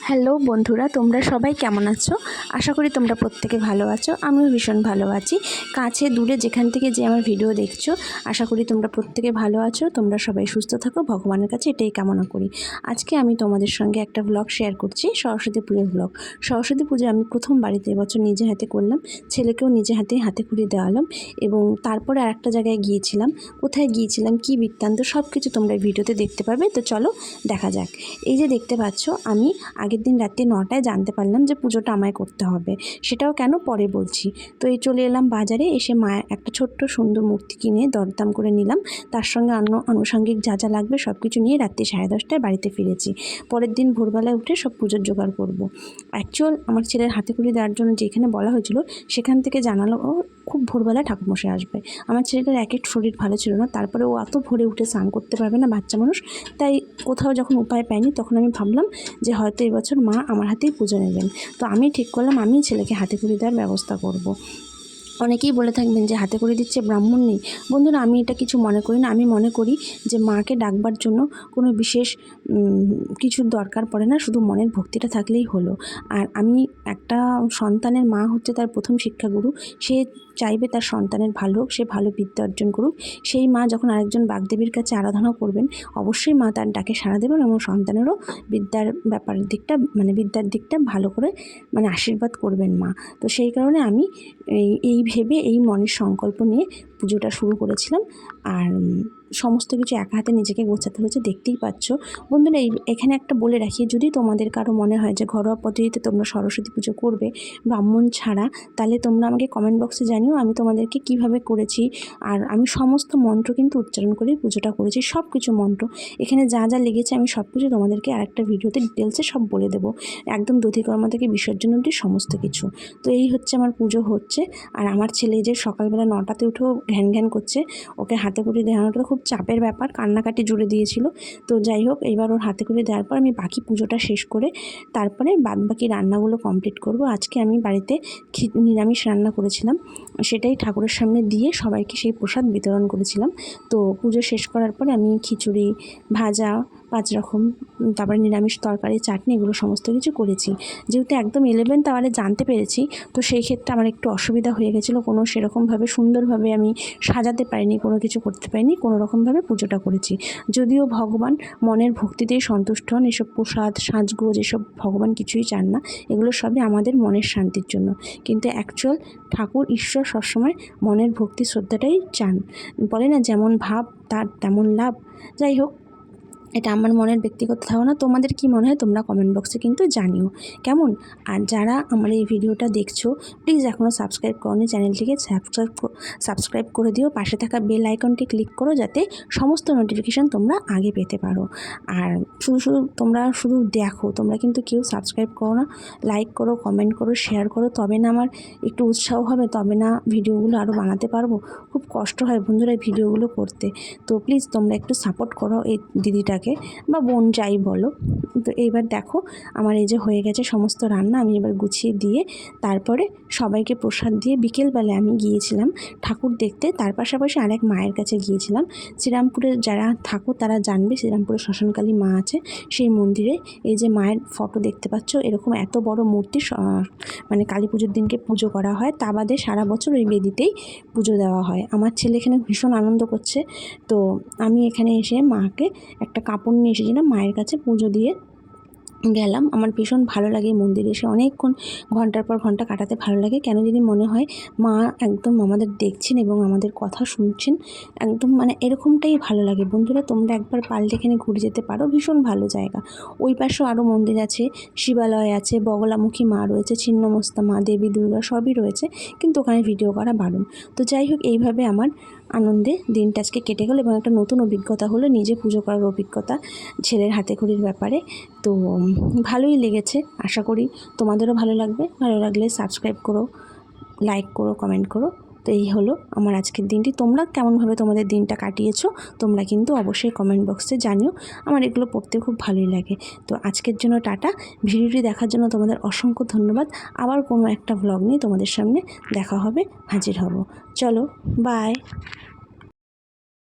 Hello বন্ধুরা, তোমরা সবাই কেমন আছো? আশা করি তোমরা প্রত্যেকে ভালো আছো, আমিও ভীষণ ভালো আছি। কাছে দূরে যেখান থেকে যে আমার ভিডিও দেখছ, আশা করি তোমরা প্রত্যেকে ভালো আছো, তোমরা সবাই সুস্থ থাকো, ভগবানের কাছে এটাই কামনা করি। আজকে আমি তোমাদের সঙ্গে একটা ব্লগ শেয়ার করছি, সরস্বতী পুজোর ব্লগ সরস্বতী পুজো আমি প্রথম বাড়িতে এবছর নিজে হাতে করলাম, ছেলেকেও নিজে হাতে হাতে খুঁড়ে দেওয়ালাম এবং তারপরে আর একটা জায়গায় গিয়েছিলাম। কোথায় গিয়েছিলাম, কি বৃত্তান্ত সব কিছু তোমরা ভিডিওতে দেখতে পারবে। তো চলো দেখা যাক। এই যে দেখতে পাচ্ছ, আমি আগের দিন রাত্রি নটায় জানতে পারলাম যে পুজোটা আমায় করতে হবে। সেটাও কেন পরে বলছি? তো এই চলে এলাম বাজারে, এসে মায়ের একটা ছোট্ট সুন্দর মূর্তি কিনে দরদাম করে নিলাম। তার সঙ্গে অন্য আনুষঙ্গিক যা যা লাগবে সব কিছু নিয়ে রাত্রি সাড়ে দশটায় বাড়িতে ফিরেছি। পরের দিন ভোরবেলায় উঠে সব পুজোর জোগাড় করব। অ্যাকচুয়াল আমার ছেলের হাতে কুড়ি দেওয়ার জন্য যেখানে বলা হয়েছিল, সেখান থেকে জানালো খুব ভোরবেলা ঠাকুরমশাই আসবে। আমার ছেলেটার এক এক শরীর ভালো ছিল না তারপরে ও অত ভোরে উঠে স্নান করতে পারবে না বাচ্চা মানুষ, তাই কোথাও যখন উপায় পাইনি তখন আমি ভাবলাম যে হয়তো এবছর মা আমার হাতেই পুজো নেবেন। তো আমি ঠিক করলাম আমি ছেলেকে হাতে কুড়ি দেওয়ার ব্যবস্থা করব। অনেকেই বলে থাকবেন যে হাতে করে দিচ্ছে ব্রাহ্মণ নেই। বন্ধুরা, আমি এটা কিছু মনে করি না। আমি মনে করি যে মাকে ডাকবার জন্য কোনো বিশেষ কিছুর দরকার পড়ে না, শুধু মনের ভক্তিটা থাকলেই হলো। আর আমি একটা সন্তানের মা হচ্ছে তার প্রথম শিক্ষাগুরু। সে চাইবে তার সন্তানের ভালো হোক, সে ভালো বিদ্যা অর্জন করুক। সেই মা যখন আরেকজন বাগদেবীর কাছে আরাধনা করবেন, অবশ্যই মা তার ডাকে সাড়া দেবেন এবং সন্তানেরও বিদ্যার ব্যাপারের দিকটা মানে বিদ্যার দিকটা ভালো করে মানে আশীর্বাদ করবেন মা। তো সেই কারণে আমি এই ভেবে, এই মনের সংকল্প নিয়ে পুজোটা শুরু করেছিলাম। আর সমস্ত কিছু একা হাতে নিজেকে গোছাতে হয়েছে, দেখতেই পাচ্ছ। বন্ধুরা, এই এখানে একটা বলে রাখি, যদি তোমাদের কারও মনে হয় যে ঘরোয়া পদ্ধতিতে তোমরা সরস্বতী পুজো করবে, ব্রাহ্মণ ছাড়া, তাহলে তোমরা আমাকে কমেন্ট বক্সে জানিও আমি তোমাদেরকে কীভাবে করেছি। আর আমি সমস্ত মন্ত্র কিন্তু উচ্চারণ করেই পুজোটা করেছি সব কিছু মন্ত্র। এখানে যা যা লেগেছে আমি সব কিছু তোমাদেরকে আরেকটা ভিডিওতে ডিটেলসে সব বলে দেবো। একদম দধিকর্মা থেকে বিসর্জন অবধি সমস্ত কিছু। তো এই হচ্ছে আমার পুজো হচ্ছে। আর আমার ছেলে যে সকালবেলা নটাতে উঠেও ঘ্যান ঘ্যান করছে, ওকে হাতে করে দেওয়ানোটা খুব চাপের ব্যাপার, কান্নাকাটি জুড়ে দিয়েছিল। তো যাই হোক, এবার ওর হাতে করে দেওয়ার পর আমি বাকি পুজোটা শেষ করে তারপরে বাদ বাকি রান্নাগুলো কমপ্লিট করব। আজকে আমি বাড়িতে নিরামিষ রান্না করেছিলাম। সেটাই ঠাকুরের সামনে দিয়ে সবাইকে সেই প্রসাদ বিতরণ করেছিলাম। তো পুজো শেষ করার পরে আমি খিচুড়ি, ভাজা পাঁচ রকম তারপরে নিরামিষ তরকারি, চাটনি, এগুলো সমস্ত কিছু করেছি। যেহেতু একদম ইলেভেন তাহলে জানতে পেরেছি, তো সেই ক্ষেত্রে আমার একটু অসুবিধা হয়ে গেছিল। কোনো সেরকমভাবে সুন্দরভাবে আমি সাজাতে পারিনি, কোনো কিছু করতে পারিনি, কোনো রকমভাবে পুজোটা করেছি। যদিও ভগবান মনের ভক্তিতেই সন্তুষ্ট হন, এসব প্রসাদ, সাজগোজ, এসব ভগবান কিছুই চান না, এগুলো সবই আমাদের মনের শান্তির জন্য। কিন্তু অ্যাকচুয়াল ঠাকুর, ঈশ্বর সবসময় মনের ভক্তি, শ্রদ্ধাটাই চান। বলে না, যেমন ভাব তার তেমন লাভ। যাই হোক এটা আমার মনের ব্যক্তিগত ধারণা। তোমাদের কি মনে হয় তোমরা কমেন্ট বক্সে কিন্তু জানিও। কেমন? আর যারা আমার এই ভিডিওটা দেখছ প্লিজ এখনও সাবস্ক্রাইব করনি চ্যানেলটিকে সাবস্ক্রাইব সাবস্ক্রাইব করে দিও। পাশে থাকা বেল আইকনটি ক্লিক করো যাতে সমস্ত নোটিফিকেশান তোমরা আগে পেতে পারো। আর শুধু শুধু তোমরা শুধু দেখো, তোমরা কিন্তু কেউ সাবস্ক্রাইব করো না। লাইক করো কমেন্ট করো শেয়ার করো। তবে না আমার একটু উৎসাহ হবে, তবে না ভিডিওগুলো আরও বানাতে পারব। খুব কষ্ট হয় বন্ধুরা ভিডিওগুলো করতে। তো প্লিজ তোমরা একটু সাপোর্ট করো এই দিদিটাকে। বা বোন যাই বলো। তো এইবার দেখো আমার এই যে হয়ে গেছে সমস্ত রান্না আমি এবার গুছিয়ে দিয়ে তারপরে সবাইকে প্রসাদ দিয়ে বিকেলবেলায় আমি গিয়েছিলাম ঠাকুর দেখতে। তার পাশাপাশি আরেক মায়ের কাছে গিয়েছিলাম। শ্রীরামপুরে যারা থাকো তারা জানবে শ্রীরামপুরে শ্মশানকালী মা আছে। সেই মন্দিরে এই যে মায়ের ফটো দেখতে পাচ্ছ, এরকম এত বড় মূর্তি মানে কালী পুজোর দিনকে পুজো করা হয়। তা বাদে সারা বছর ওই বেদিতেই পুজো দেওয়া হয়। আমার ছেলে এখানে ভীষণ আনন্দ করছে। তো আমি এখানে এসে মাকে একটা কাপড় নিয়ে এসেছিলাম মায়ের কাছে পুজো দিয়ে গেলাম। আমার ভীষণ ভালো লাগে মন্দিরে এসে। অনেকক্ষণ ঘণ্টার পর ঘণ্টা কাটাতে ভালো লাগে। কেন যদি মনে হয় মা একদম আমাদের দেখছেন এবং আমাদের কথা শুনছেন। একদম মানে এরকমটাই ভালো লাগে। বন্ধুরা, তোমরা একবার পাল্টে এখানে ঘুরে যেতে পারো। ভীষণ ভালো জায়গা। ওই পাশেও আরও মন্দির আছে, শিবালয় আছে, বগলামুখী মা রয়েছে, ছিন্নমস্তা মা, দেবী দুর্গা সবই রয়েছে। কিন্তু ওখানে ভিডিও করা বারণ। তো যাই হোক, এইভাবে আমার আনন্দে দিনটা আজকে কেটে গেল এবং একটা নতুন অভিজ্ঞতা হলো নিজে পুজো করার অভিজ্ঞতা ছেলের হাতে খড়ির ব্যাপারে। তো ভালোই লেগেছে। আশা করি তোমাদেরও ভালো লাগবে। ভালো লাগলে সাবস্ক্রাইব করো লাইক করো কমেন্ট করো। তো এই হলো আমার আজকের দিনটি। তোমরা কেমনভাবে তোমাদের দিনটা কাটিয়েছো, তোমরা কিন্তু অবশ্যই কমেন্ট বক্সে জানিও। আমার এগুলো পড়তে খুব ভালোই লাগে। তো আজকের জন্য টাটা। ভিডিওটি দেখার জন্য তোমাদের অসংখ্য ধন্যবাদ। আবার কোনো একটা ভ্লগ নিয়ে তোমাদের সামনে দেখা হবে, হাজির হব। চলো বাই